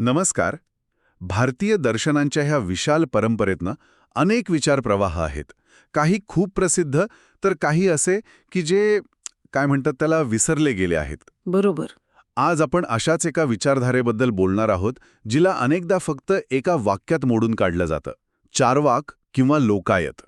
नमस्कार. भारतीय दर्शनांच्या ह्या विशाल परंपरेतनं अनेक विचार प्रवाह आहेत. काही खूप प्रसिद्ध तर काही असे की जे काय म्हणतात त्याला विसरले गेले आहेत. बरोबर. आज आपण अशाच एका विचारधारेबद्दल बोलणार आहोत जिला अनेकदा फक्त एका वाक्यात मोडून काढलं जातं. चारवाक किंवा लोकायत.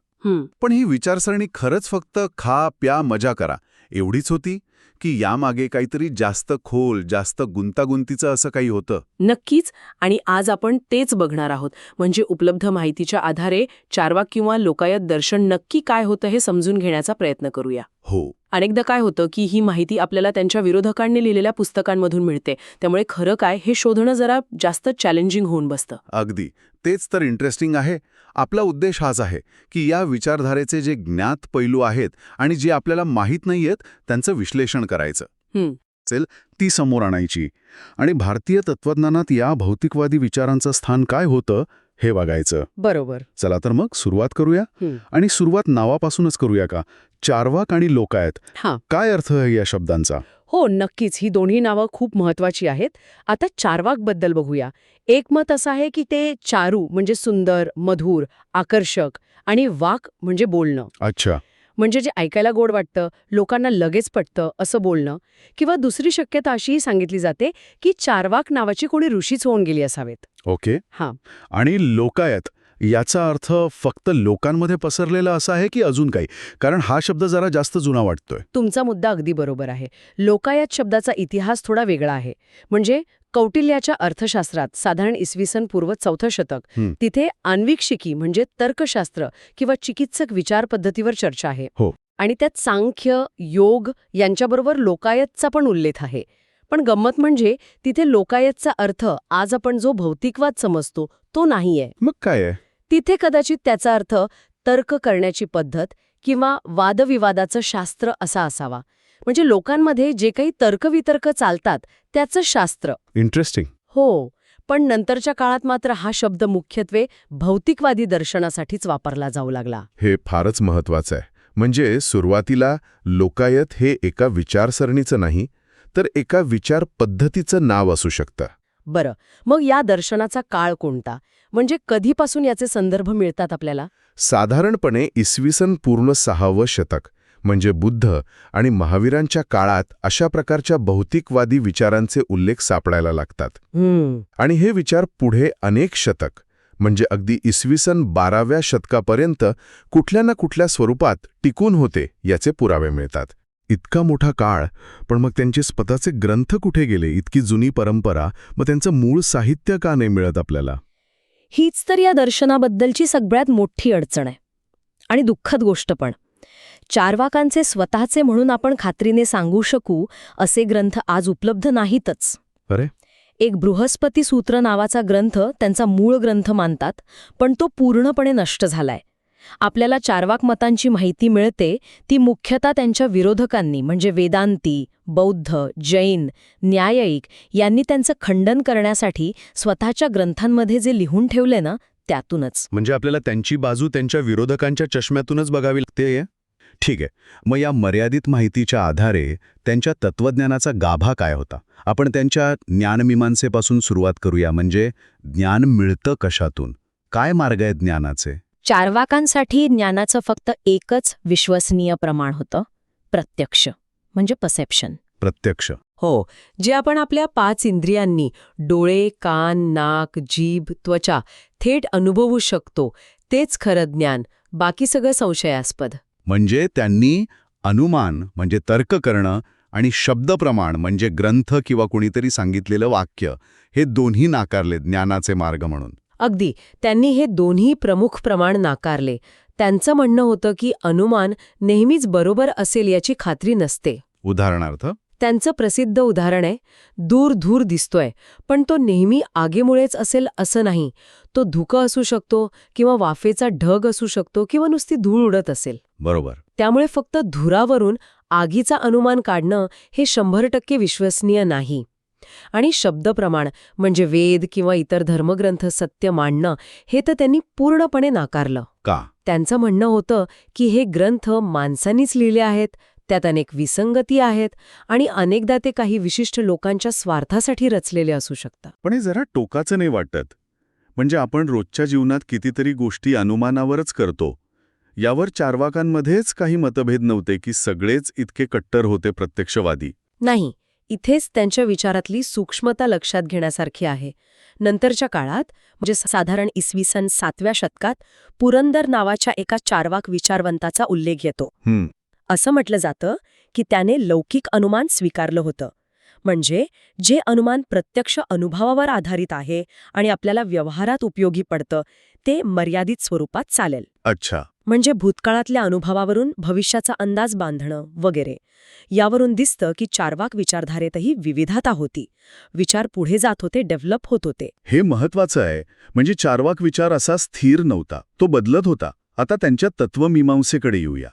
पण ही विचारसरणी खरंच फक्त खा प्या मजा करा. एवढीच होती? की यामागे काहीतरी जास्त खोल जास्त गुंतागुंतीचं असं काही होतं? नक्कीच. आणि आज आपण तेच बघणार आहोत. म्हणजे उपलब्ध माहितीच्या आधारे चारवाक किंवा लोकायत दर्शन नक्की काय होतं हे समजून घेण्याचा प्रयत्न करूया. हो. अनेकदा काय होतं की ही माहिती आपल्याला त्यांच्या विरोधकांनी लिहिलेल्या पुस्तकांमधून मिळते. त्यामुळे खरं काय हे शोधणं जरा जास्त चॅलेंजिंग होऊन बसतं. अगदी. तेच तर इंटरेस्टिंग आहे. आपला उद्देश हाच आहे की या विचारधारेचे जे ज्ञात पैलू आहेत आणि जे आपल्याला माहीत नाहीयेत त्यांचं विश्लेषण करायचं. हं, ती समोर आणायची. आणि भारतीय तत्वज्ञानात या भौतिकवादी विचारांचं स्थान काय होतं हे बघायचं बरोबर. चला तर मग सुरुवात करूया. आणि सुरुवात नावापासूनच करूया का? चारवाक आणि लोकायत हां. काय अर्थ आहे या शब्दांचा? हो नक्कीच. ही दोन्ही नावं खूप महत्वाची आहेत. आता चारवाकबद्दल बघूया. एक मत असं आहे की ते चारू म्हणजे सुंदर मधुर आकर्षक आणि वाक म्हणजे बोलणं. अच्छा. म्हणजे जे ऐकायला गोड वाटतं लोकांना लगेच पटतं असं बोलणं किंवा दुसरी शक्यता अशीही सांगितली जाते की चारवाक नावाची कोणी ऋषीच होऊन गेली असावेत. ओके. हां. आणि लोकायत याचा अर्थ फक्त लोकांमध्ये पसरलेला असा आहे की अजून काही? कारण हा शब्द जरा जास्त जुना वाटतोय. तुमचा मुद्दा अगदी बरोबर आहे. लोकायत शब्दाचा इतिहास थोडा वेगळा आहे. म्हणजे कौटिल्याच्या अर्थशास्त्रात साधारण इसवी सन पूर्व चौथं शतक. तिथे आण्विक म्हणजे तर्कशास्त्र किंवा चिकित्सक विचार पद्धतीवर चर्चा आहे. हो. आणि त्यात सांख्य योग यांच्याबरोबर लोकायतचा पण उल्लेख आहे. पण गंमत म्हणजे तिथे लोकायतचा अर्थ आज आपण जो भौतिकवाद समजतो तो नाहीये. मग काय आहे? तिथे कदाचित त्याचा अर्थ तर्क करण्याची पद्धत किंवा वादविवादाचं शास्त्र असा असावा. म्हणजे लोकांमध्ये जे काही तर्कवितर्क चालतात त्याचं शास्त्र. इंटरेस्टिंग हो पण नंतरच्या काळात मात्र हा शब्द मुख्यत्वे भौतिकवादी दर्शनासाठीच वापरला जाऊ लागला. हे फारच महत्वाचं आहे. म्हणजे सुरुवातीला लोकायत हे एका विचारसरणीचं नाही तर एका विचार पद्धतीचं नाव असू शकतं. बरं मग या दर्शनाचा काळ कोणता? म्हणजे कधीपासून याचे संदर्भ मिळतात आपल्याला? साधारणपणे इसवी सन पूर्ण सहावं शतक म्हणजे बुद्ध आणि महावीरांच्या काळात अशा प्रकारच्या भौतिकवादी विचारांचे उल्लेख सापडायला लागतात. आणि हे विचार पुढे अनेक शतक म्हणजे अगदी इसवी सन बाराव्या शतकापर्यंत कुठल्या ना कुठल्या स्वरूपात टिकून होते याचे पुरावे मिळतात. इतका मोठा काळ पण मग त्यांचे स्वतःचे ग्रंथ कुठे गेले? इतकी जुनी परंपरा मग त्यांचं मूळ साहित्य का नाही मिळत आपल्याला? हीच तर या दर्शनाबद्दलची सगळ्यात मोठी अडचण आहे. आणि दुःखद गोष्ट पण. चारवाकांचे स्वतःचे म्हणून आपण खात्रीने सांगू शकू असे ग्रंथ आज उपलब्ध नाहीतच. अरे! एक बृहस्पती सूत्र नावाचा ग्रंथ त्यांचा मूळ ग्रंथ मानतात पण तो पूर्णपणे नष्ट झालाय. आपल्याला चारवाक मतांची माहिती मिळते ती मुख्यतः त्यांच्या विरोधकांनी म्हणजे वेदांती बौद्ध जैन न्यायिक यांनी त्यांचं खंडन करण्यासाठी स्वतःच्या ग्रंथांमध्ये जे लिहून ठेवले ना त्यातूनच. म्हणजे आपल्याला त्यांची बाजू त्यांच्या विरोधकांच्या चष्म्यातूनच बघावी लागते ठीक आहे. मग या मर्यादित माहितीच्या आधारे त्यांच्या तत्वज्ञानाचा गाभा काय होता? आपण त्यांच्या ज्ञानमीमांसेपासून सुरुवात करूया म्हणजे ज्ञान मिळतं कशातून? काय मार्ग आहेत ज्ञानाचे? चारवाकांसाठी ज्ञानाचं फक्त एकच विश्वसनीय प्रमाण होतं प्रत्यक्ष म्हणजे परसेप्शन प्रत्यक्ष. हो जे आपण आपल्या पाच इंद्रियांनी डोळे कान नाक जीभ त्वचा थेट अनुभवू शकतो तेच खरं ज्ञान बाकी सगळं संशयास्पद. म्हणजे त्यांनी अनुमान म्हणजे तर्क करणं आणि शब्दप्रमाण म्हणजे ग्रंथ किंवा कुणीतरी सांगितलेलं वाक्य हे दोन्ही नाकारले ज्ञानाचे मार्ग म्हणून. अगदी त्यांनी हे दोन्ही प्रमुख प्रमाण नाकारले. त्यांचं म्हणणं होतं की अनुमान नेहमीच बरोबर असेल याची खात्री नसते. उदाहरणार्थ? त्यांचं प्रसिद्ध उदाहरण आहे दूर धूर दिसतोय पण तो नेहमी आगीमुळेच असेल असं नाही. तो धुकं असू शकतो किंवा वाफेचा ढग असू शकतो किंवा नुसती धूळ उडत असेल. बरोबर. त्यामुळे फक्त धुरावरून आगीचा अनुमान काढणं हे शंभर टक्के विश्वसनीय नाही. आणि शब्दप्रमाण म्हणजे वेद किंवा इतर धर्मग्रंथ सत्य मांडणं हे तर त्यांनी पूर्णपणे नाकारलं. का? त्यांचं म्हणणं होतं की हे ग्रंथ माणसांनीच लिहिले आहेत त्यात अनेक विसंगती आहेत आणि अनेकदा ते काही विशिष्ट लोकांच्या स्वार्थासाठी रचलेले असू शकतात. पण हे जरा टोकाचं नाही वाटत. म्हणजे आपण रोजच्या जीवनात कितीतरी गोष्टी अनुमानावरच करतो. यावर चारवाकांमध्येच काही मतभेद नव्हते की सगळेच इतके कट्टर होते प्रत्यक्षवादी. नाही इथेच त्यांच्या विचारातली सूक्ष्मता लक्षात घेण्यासारखी आहे. नंतरच्या काळात म्हणजे साधारण इसवी सन सातव्या शतकात पुरंदर नावाच्या एका चारवाक विचारवंताचा उल्लेख येतो. असं म्हटलं जातं की त्याने लौकिक अनुमान स्वीकारलं होतं. म्हणजे जे अनुमान प्रत्यक्ष अनुभवावर आधारित आहे आणि आपल्याला व्यवहारात उपयोगी पडतं ते मर्यादित स्वरूपात चालेल. अच्छा. म्हणजे भूतकाळातल्या अनुभवावरून भविष्याचा अंदाज बांधणं वगैरे. यावरून दिसतं की चारवाक विचारधारेतही विविधता होती. विचार पुढे जात होते डेव्हलप होत होते. हे महत्वाचं आहे म्हणजे चारवाक विचार असा स्थिर नव्हता तो बदलत होता. आता त्यांच्या तत्वमीमांसेकडे येऊया.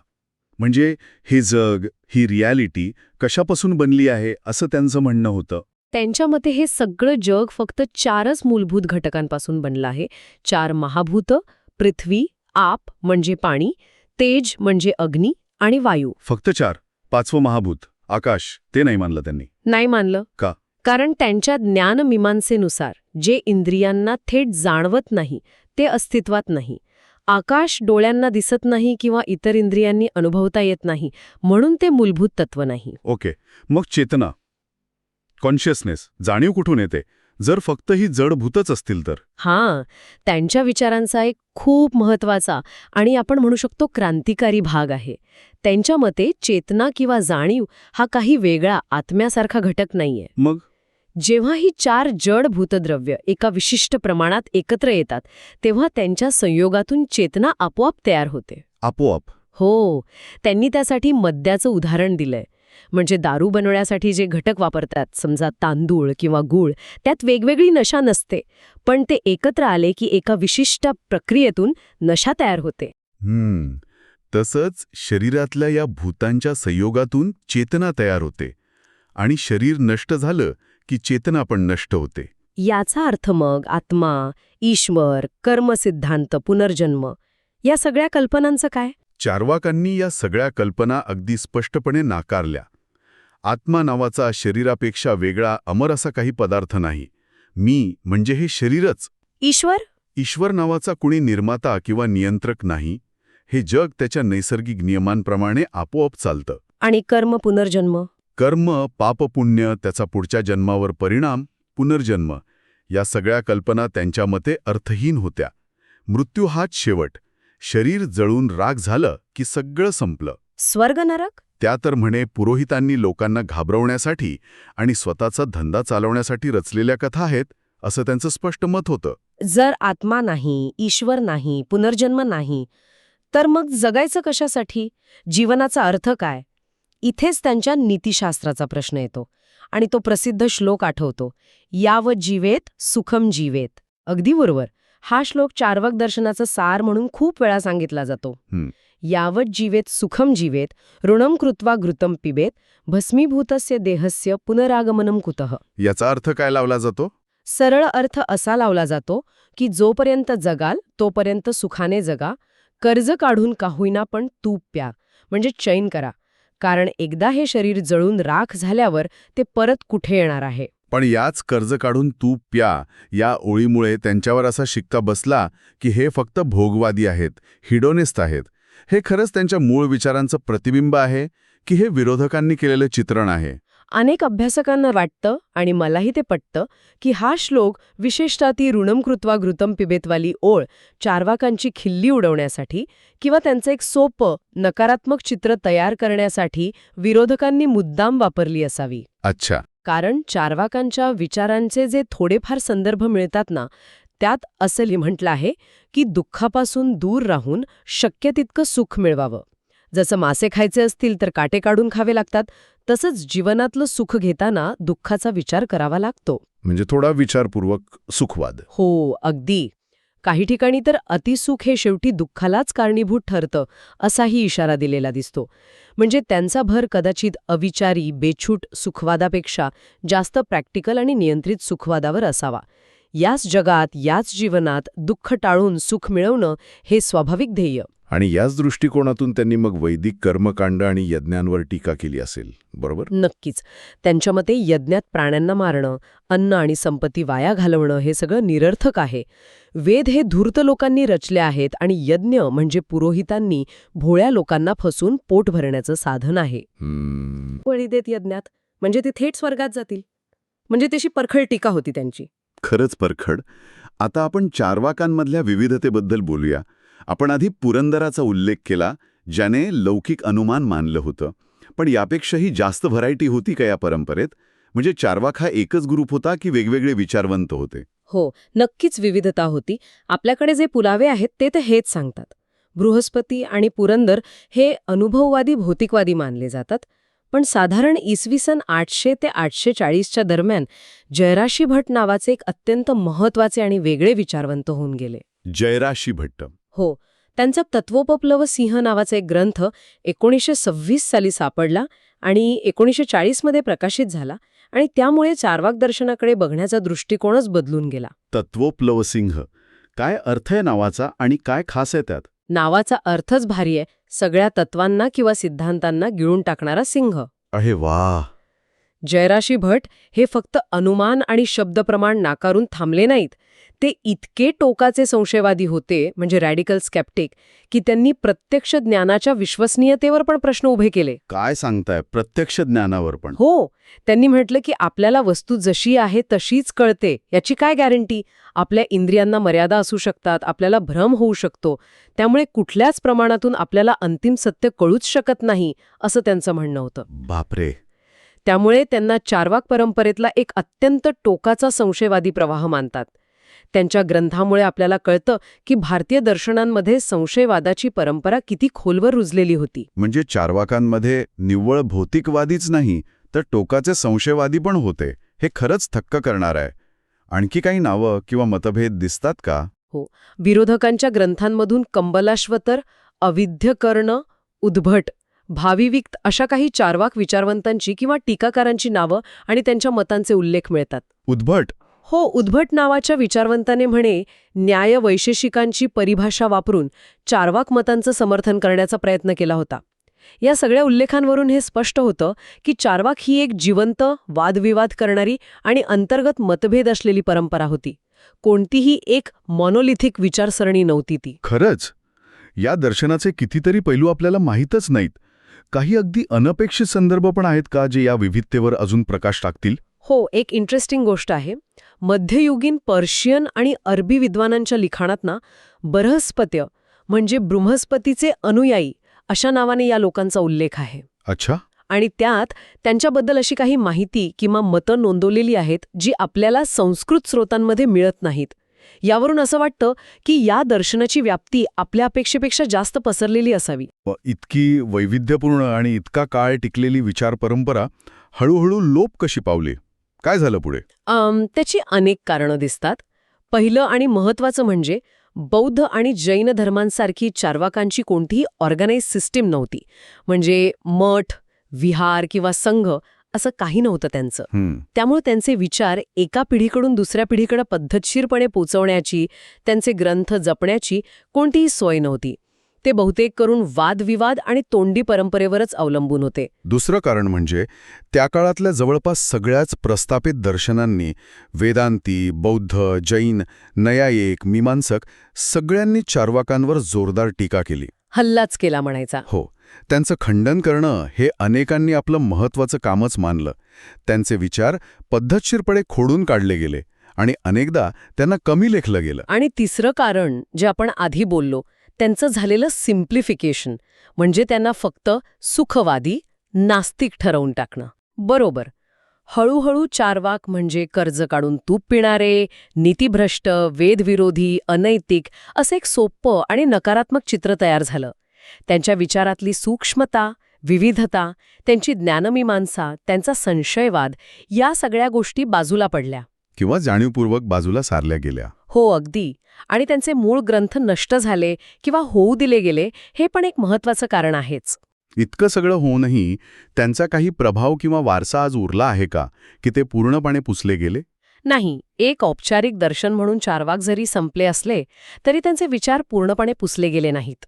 म्हणजे हे जग ही रियालिटी कशापासून बनली आहे असं त्यांचं म्हणणं होतं. त्यांच्या मते हे सगळं जग फक्त चारच मूलभूत घटकांपासून बनलं आहे. चार महाभूत पृथ्वी आप म्हणजे पाणी तेज म्हणजे अग्नी आणि वायू. फक्त चार. पाचवं महाभूत. आकाश. ते नाही मानलं त्यांनी. नाही मानलं. का? कारण त्यांच्या ज्ञानमीमांसेनुसार जे इंद्रियांना थेट जाणवत नाही ते अस्तित्वात नाही. आकाश डोळ्यांना दिसत नाही किंवा इतर इंद्रियांनी अनुभवता येत नाही म्हणून ते मूलभूत तत्व नाही. ओके. मग चेतना. कॉन्शियसनेस जाणीव कुठून येते? जर फक्त ही जड भूतच असतील तर. हां त्यांच्या विचारांचा एक खूप महत्त्वाचा आणि आपण म्हणू शकतो क्रांतिकारी भाग आहे. त्यांच्या मते चेतना किंवा जाणीव हा काही वेगळा आत्म्यासारखा घटक नाहीये. मग? जेव्हा ही चार जड भूतद्रव्य एका विशिष्ट प्रमाणात एकत्र येतात तेव्हा त्यांच्या संयोगातून चेतना आपोआप तयार होते. आपोआप. हो त्यांनी त्यासाठी मद्याचं उदाहरण दिलंय. म्हणजे दारू बनवण्यासाठी जे घटक वापरतात समजा तांदूळ किंवा गूळ त्यात वेगवेगळी नशा नसते पण ते एकत्र आले की एका विशिष्ट प्रक्रियेतून नशा तयार होते. हम्म. तसंच शरीरातल्या या भूतांच्या संयोगातून चेतना तयार होते आणि शरीर नष्ट झालं की चेतना पण नष्ट होते. याचा अर्थ मग आत्मा ईश्वर कर्मसिद्धांत पुनर्जन्म या सगळ्या कल्पनांचं काय? चारवाकांनी या सगळ्या कल्पना अगदी स्पष्टपणे नाकारल्या. आत्मा नावाचा शरीरापेक्षा वेगळा अमर असा काही पदार्थ नाही. मी म्हणजे हे शरीरच. ईश्वर? ईश्वर नावाचा कुणी निर्माता किंवा नियंत्रक नाही. हे जग त्याच्या नैसर्गिक नियमांप्रमाणे आपोआप चालतं. आणि कर्म पुनर्जन्म? कर्म पापपुण्य त्याचा पुढच्या जन्मावर परिणाम पुनर्जन्म. या सगळ्या कल्पना त्यांच्या मते अर्थहीन होत्या. मृत्यू हाच शेवट. शरीर जळून राग झालं की सगळं संपलं. स्वर्ग नरक? त्या तर म्हणे पुरोहितांनी लोकांना घाबरवण्यासाठी आणि स्वतःचा धंदा चालवण्यासाठी रचलेल्या कथा आहेत असं त्यांचं स्पष्ट मत होतं. जर आत्मा नाही ईश्वर नाही पुनर्जन्म नाही तर मग जगायचं कशासाठी? जीवनाचा अर्थ काय? इथेच त्यांच्या नीतिशास्त्राचा प्रश्न येतो आणि तो प्रसिद्ध श्लोक आठवतो. यावत जीवेत सुखम जीवेत. अगदी बरोबर. हा श्लोक चार्वक दर्शनाचं सार म्हणून खूप वेळा सांगितला जातो. यावत जीवेत सुखम जीवेत ऋणम कृत्वा घृतम पिबेत भस्मीभूतस्य देहस्य पुनरागमनम कुतः. याचा अर्थ काय लावला जातो? सरळ अर्थ असा लावला जातो की जोपर्यंत जगाल तोपर्यंत सुखाने जगा कर्ज काढून का होईना पण तूप प्या म्हणजे चैन करा. कारण एकदा हे शरीर जळून राख झाल्यावर ते परत कुठे येणार आहे? पण याच कर्ज काढून तू प्या या ओळीमुळे त्यांच्यावर असा शिक्का बसला की हे फक्त भोगवादी आहेत हिडोनिस्ट आहेत. हे खरंच त्यांच्या मूळ विचारांचं प्रतिबिंब आहे की हे विरोधकांनी केलेलं चित्रण आहे? अनेक अभ्यासकांना वाटतं आणि मलाही ते पटतं की हा श्लोक विशेषतः ती ऋणम कृत्वा घृतम पिबेतवाली ओळ चारवाकांची खिल्ली उडवण्यासाठी किंवा त्यांचं एक सोपं नकारात्मक चित्र तयार करण्यासाठी विरोधकांनी मुद्दाम वापरली असावी. अच्छा. कारण चारवाकांच्या विचारांचे जे थोडेफार संदर्भ मिळतात ना त्यात असं म्हटलं आहे की दुःखापासून दूर राहून शक्य तितकं सुख मिळवावं. जसं मासे खायचे असतील तर काटे काढून खावे लागतात तसंच जीवनातलं सुख घेताना दुःखाचा विचार करावा लागतो. म्हणजे थोडा विचारपूर्वक सुखवाद. हो अगदी. काही ठिकाणी तर अतिसुख हे शेवटी दुःखालाच कारणीभूत ठरतं असाही इशारा दिलेला दिसतो. म्हणजे त्यांचा भर कदाचित अविचारी बेछूट सुखवादापेक्षा जास्त प्रॅक्टिकल आणि नियंत्रित सुखवादावर असावा. याच जगात याच जीवनात दुःख टाळून सुख मिळवणं हे स्वाभाविक ध्येय. आणि याच दृष्टिकोनातून त्यांनी मग वैदिक कर्मकांड आणि यज्ञांवर टीका केली असेल बरोबर? नक्कीच. त्यांच्या मते यज्ञात प्राण्यांना मारणं अन्न आणि संपत्ती वाया घालवणं हे सगळं निरर्थक आहे. वेद हे धूर्त लोकांनी रचले आहेत आणि यज्ञ म्हणजे पुरोहितांनी भोळ्या लोकांना फसून पोट भरण्याचं साधन आहे. बळी देत यज्ञात? म्हणजे ते थेट स्वर्गात जातील? म्हणजे तशी परखड टीका होती त्यांची. खरंच परखड. आता आपण चारवाकांमधल्या विविधतेबद्दल बोलूया. आपण आधी पुरंदराचा उल्लेख केला ज्याने लौकिक अनुमान मानलं होतं. पण यापेक्षाही जास्त व्हरायटी होती का या परंपरेत? म्हणजे चारवाक हा एकच ग्रुप होता की वेगवेगळे विचारवंत होते? हो नक्कीच विविधता होती. आपल्याकडे जे पुरावे आहेत ते तर हेच सांगतात. बृहस्पती आणि पुरंदर हे अनुभववादी भौतिकवादी मानले जातात. पण साधारण इसवी सन आठशे ते आठशे चाळीसच्या दरम्यान जयराशी भट नावाचे एक अत्यंत महत्त्वाचे आणि वेगळे विचारवंत होऊन गेले. जयराशी भट्ट. हो त्यांचा तत्वोपप्लव सिंह नावाचा एक ग्रंथ एकोणीसशे सव्वीस साली सापडला आणि एकोणीसशे चाळीसमध्ये प्रकाशित झाला आणि त्यामुळे चारवाक दर्शनाकडे बघण्याचा दृष्टिकोनच बदलून गेला. तत्वोप्लव सिंह. काय अर्थ आहे नावाचा आणि काय खास आहे त्यात? नावाचा अर्थच भारी आहे. सगळ्या तत्वांना किंवा सिद्धांतांना गिळून टाकणारा सिंह. अहे वा! जयराशी भट हे फक्त अनुमान आणि शब्दप्रमाण नाकारून थांबले नाहीत. ते इतके टोकाचे संशयवादी होते म्हणजे रॅडिकल स्कॅप्टिक की त्यांनी प्रत्यक्ष ज्ञानाच्या विश्वसनीयतेवर पण प्रश्न उभे केले. काय सांगताय? प्रत्यक्ष ज्ञानावर पण. हो त्यांनी म्हटलं की आपल्याला वस्तू जशी आहे तशीच कळते. याची काय गॅरंटी? आपल्या इंद्रियांना मर्यादा असू शकतात आपल्याला भ्रम होऊ शकतो. त्यामुळे कुठल्याच प्रमाणातून आपल्याला अंतिम सत्य कळूच शकत नाही असं त्यांचं म्हणणं होतं. बापरे! त्यामुळे त्यांना चारवाक परंपरेतला एक अत्यंत टोकाचा संशयवादी प्रवाह मानतात. त्यांच्या ग्रंथामुळे आपल्याला कळतं की भारतीय दर्शनांमध्ये संशयवादाची परंपरा किती खोलवर रुजलेली होती. म्हणजे चारवाकांमध्ये निव्वळ भौतिकवादीच नाही तर टोकाचे संशयवादी पण होते हे खरंच थक्क करणार आहे. आणखी काही नावं किंवा मतभेद दिसतात का? विरोधकांच्या ग्रंथांमधून कंबलाश्वतर अविध्यकर्ण उद्भट भाविविक्त अशा काही चारवाक विचारवंतांची किंवा टीकाकारांची नावं आणि त्यांच्या मतांचे उल्लेख मिळतात. उद्भट? हो उद्भट नावाच्या विचारवंताने म्हणे न्याय वैशेषिकांची परिभाषा वापरून चारवाक मतांचं समर्थन करण्याचा प्रयत्न केला होता. या सगळ्या उल्लेखांवरून हे स्पष्ट होतं की चारवाक ही एक जिवंत वादविवाद करणारी आणि अंतर्गत मतभेद असलेली परंपरा होती. कोणतीही एक मॉनोलिथिक विचारसरणी नव्हती ती. खरंच? या दर्शनाचे कितीतरी पैलू आपल्याला माहीतच नाहीत. काही अगदी अनपेक्षित संदर्भ पण आहेत का जे या विविधतेवर अजून प्रकाश टाकतील? हो एक इंटरेस्टिंग गोष्ट आहे. मध्ययुगीन पर्शियन आणि अरबी विद्वानांच्या लिखाणात ना बृहस्पत्य म्हणजे बृहस्पतीचे अनुयायी अशा नावाने या लोकांचा उल्लेख आहे. अच्छा. आणि त्यात त्यांच्याबद्दल अशी काही माहिती किंवा मतं नोंदवलेली आहेत जी आपल्याला संस्कृत स्रोतांमध्ये मिळत नाहीत. यावरून असं वाटतं की या दर्शनाची व्याप्ती आपल्या अपेक्षेपेक्षा जास्त पसरलेली असावी. इतकी वैविध्यपूर्ण आणि इतका काळ टिकलेली विचार परंपरा हळूहळू लोप कशी पावली? काय झालं पुढे? त्याची अनेक कारणं दिसतात. पहिलं आणि महत्वाचं म्हणजे बौद्ध आणि जैन धर्मांसारखी चार्वाकांची कोणतीही ऑर्गनाइज सिस्टीम नव्हती. म्हणजे मठ विहार किंवा संघ असं काही नव्हतं त्यांचं. त्यामुळे त्यांचे विचार एका पिढीकडून दुसऱ्या पिढीकडे पद्धतशीरपणे पोचवण्याची त्यांचे ग्रंथ जपण्याची कोणतीही सोय नव्हती. ते बहुतेक करून वादविवाद आणि तोंडी परंपरेवरच अवलंबून होते. दुसरं कारण म्हणजे त्या काळातल्या जवळपास सगळ्याच प्रस्थापित दर्शनांनी वेदांती बौद्ध जैन नयायिक मीमांसक सगळ्यांनी चार्वाकांवर जोरदार टीका केली. हल्लाच केला म्हणायचा. हो त्यांचं खंडन करणं हे अनेकांनी आपलं महत्वाचं कामच मानलं. त्यांचे विचार पद्धतशीरपणे खोडून काढले गेले आणि अनेकदा त्यांना कमी लेखलं गेलं. आणि तिसरं कारण जे आपण आधी बोललो त्यांचं झालेलं सिम्प्लिफिकेशन म्हणजे त्यांना फक्त सुखवादी नास्तिक ठरवून टाकणं. बरोबर. हळूहळू चारवाक म्हणजे कर्ज काढून तूप पिणारे नीतिभ्रष्ट वेदविरोधी अनैतिक असं एक सोपं आणि नकारात्मक चित्र तयार झालं. त्यांच्या विचारातली सूक्ष्मता विविधता त्यांची ज्ञानमीमांसा त्यांचा संशयवाद या सगळ्या गोष्टी बाजूला पडल्या. किंवा जाणीवपूर्वक बाजूला सारल्या गेल्या. हो अगदी. आणि त्यांचे मूळ ग्रंथ नष्ट झाले किंवा होऊ दिले गेले हे पण एक महत्वाचं कारण आहेच. इतकं सगळं होऊनही त्यांचा काही प्रभाव किंवा वारसा आज उरला आहे का की ते पूर्णपणे पुसले गेले? नाही एक औपचारिक दर्शन म्हणून चारवाक जरी संपले असले तरी त्यांचे विचार पूर्णपणे पुसले गेले नाहीत.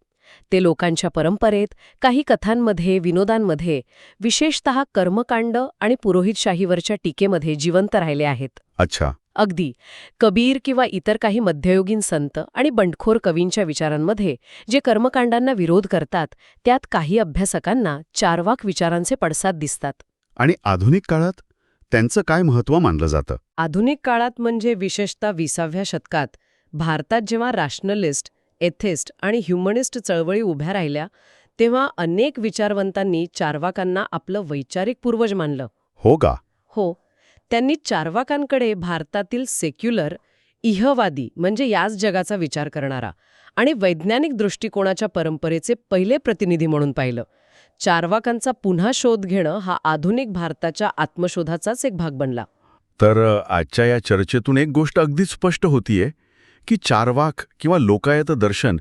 ते लोकांच्या परंपरेत काही कथांमध्ये विनोदांमध्ये विशेषतः कर्मकांड आणि पुरोहितशाहीवरच्या टीकेमध्ये जिवंत राहिले आहेत. अच्छा. अगदी. कबीर किंवा इतर काही मध्ययुगीन संत आणि बंडखोर कवींच्या विचारांमध्ये जे कर्मकांडांना विरोध करतात त्यात काही अभ्यासकांना चारवाक विचारांचे पडसाद दिसतात. आणि आधुनिक काळात त्यांचं काय महत्त्व मानलं जातं? आधुनिक काळात म्हणजे विशेषतः विसाव्या शतकात भारतात जेव्हा रॅशनलिस्ट एथिस्ट आणि ह्युमनिस्ट चळवळी उभ्या राहिल्या तेव्हा अनेक विचारवंतांनी चारवाकांना आपलं वैचारिक पूर्वज मानलं. हो का? हो. त्यांनी चारवाकांकडे भारतातील सेक्युलर इहवादी म्हणजे याच जगाचा विचार करणारा आणि वैज्ञानिक दृष्टिकोनाच्या परंपरेचे पहिले प्रतिनिधी म्हणून पाहिलं. चारवाकांचा पुन्हा शोध घेणं हा आधुनिक भारताच्या आत्मशोधाचाच एक भाग बनला. तर आजच्या या चर्चेतून एक गोष्ट अगदीच स्पष्ट होतीये. की चारवाक किंवा लोकायत दर्शन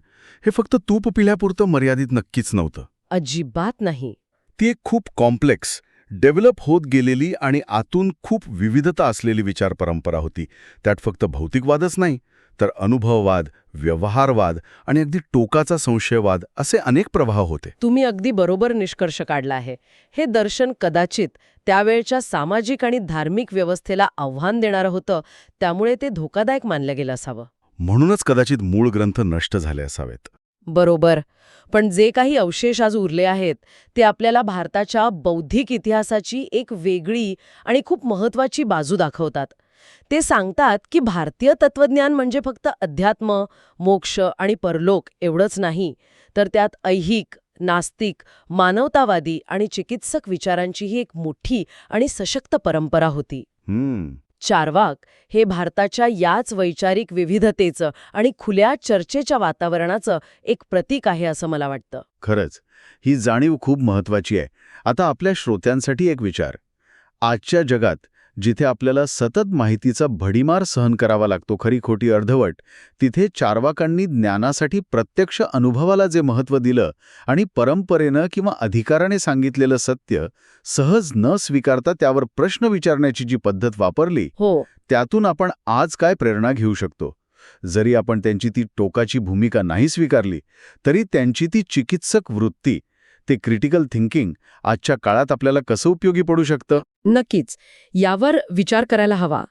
हे फक्त तूप पिल्यापुरतं मर्यादित नक्कीच नव्हतं. अजिबात नाही. ती एक खूप कॉम्प्लेक्स डेव्हलप होत गेलेली आणि आतून खूप विविधता असलेली विचार परंपरा होती. त्यात फक्त भौतिकवादच नाही तर अनुभववाद व्यवहारवाद आणि अगदी टोकाचा संशयवाद असे अनेक प्रवाह होते. तुम्ही अगदी बरोबर निष्कर्ष काढला आहे. हे दर्शन कदाचित त्यावेळच्या सामाजिक आणि धार्मिक व्यवस्थेला आव्हान देणारं होतं त्यामुळे ते धोकादायक मानलं गेलं असावं. म्हणूनच कदाचित मूळ ग्रंथ नष्ट झाले असावेत. बरोबर. पण जे काही अवशेष आज उरले आहेत ते आपल्याला भारताच्या बौद्धिक इतिहासाची एक वेगळी आणि खूप महत्वाची बाजू दाखवतात. ते सांगतात की भारतीय तत्वज्ञान म्हणजे फक्त अध्यात्म मोक्ष आणि परलोक एवढंच नाही तर त्यात ऐहिक नास्तिक मानवतावादी आणि चिकित्सक विचारांचीही एक मोठी आणि सशक्त परंपरा होती. चारवाक हे भारताच्या याच वैचारिक विविधतेचं आणि खुल्या चर्चेच्या वातावरणाचं एक प्रतीक आहे असं मला वाटतं. खरंच ही जाणीव खूप महत्वाची आहे. आता आपल्या श्रोत्यांसाठी एक विचार. आजच्या जगात जिथे आपल्याला सतत माहितीचा भडीमार सहन करावा लागतो खरी खोटी अर्धवट तिथे चारवाकांनी ज्ञानासाठी प्रत्यक्ष अनुभवाला जे महत्त्व दिलं आणि परंपरेनं किंवा अधिकाराने सांगितलेलं सत्य सहज न स्वीकारता त्यावर प्रश्न विचारण्याची जी पद्धत वापरली हो. त्यातून आपण आज काय प्रेरणा घेऊ शकतो? जरी आपण त्यांची ती टोकाची भूमिका नाही स्वीकारली तरी त्यांची ती चिकित्सक वृत्ती ते क्रिटिकल थिंकिंग आजच्या काळात आपल्याला कसं उपयोगी पडू शकतं? नक्कीच. यावर विचार करायला हवा.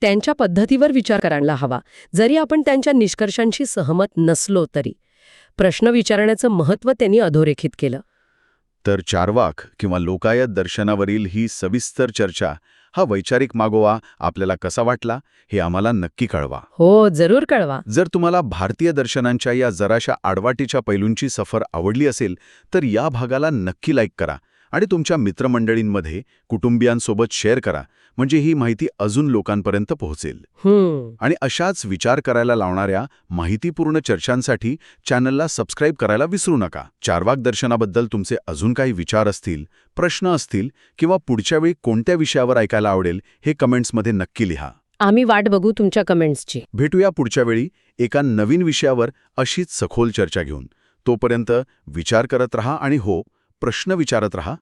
त्यांच्या पद्धतीवर विचार करायला हवा. जरी आपण त्यांच्या निष्कर्षांशी सहमत नसलो तरी. प्रश्न विचारण्याचं महत्त्व त्यांनी अधोरेखित केलं. तर चारवाक किंवा लोकायत दर्शनावरील ही सविस्तर चर्चा हा वैचारिक मागोवा आपल्याला कसा वाटला हे आम्हाला नक्की कळवा. हो जरूर कळवा. जर तुम्हाला भारतीय दर्शनांच्या या जराशा आडवाटीच्या पैलूंची सफर आवडली असेल तर या भागाला नक्की लाईक करा. आणि तुमच्या मित्रमंडळींमध्ये कुटुंबियांसोबत शेअर करा म्हणजे ही माहिती अजून लोकांपर्यंत पोहोचेल. आणि अशाच विचार करायला लावणाऱ्या माहितीपूर्ण चर्चांसाठी चॅनलला सबस्क्राईब करायला विसरू नका. चारवाक दर्शनाबद्दल तुमचे अजून काही विचार असतील प्रश्न असतील किंवा पुढच्या वेळी कोणत्या विषयावर ऐकायला आवडेल हे कमेंट्समध्ये नक्की लिहा. आम्ही वाट बघू तुमच्या कमेंट्सची. भेटूया पुढच्या वेळी एका नवीन विषयावर अशीच सखोल चर्चा घेऊन. तोपर्यंत विचार करत रहा आणि हो प्रश्न विचारत रहा.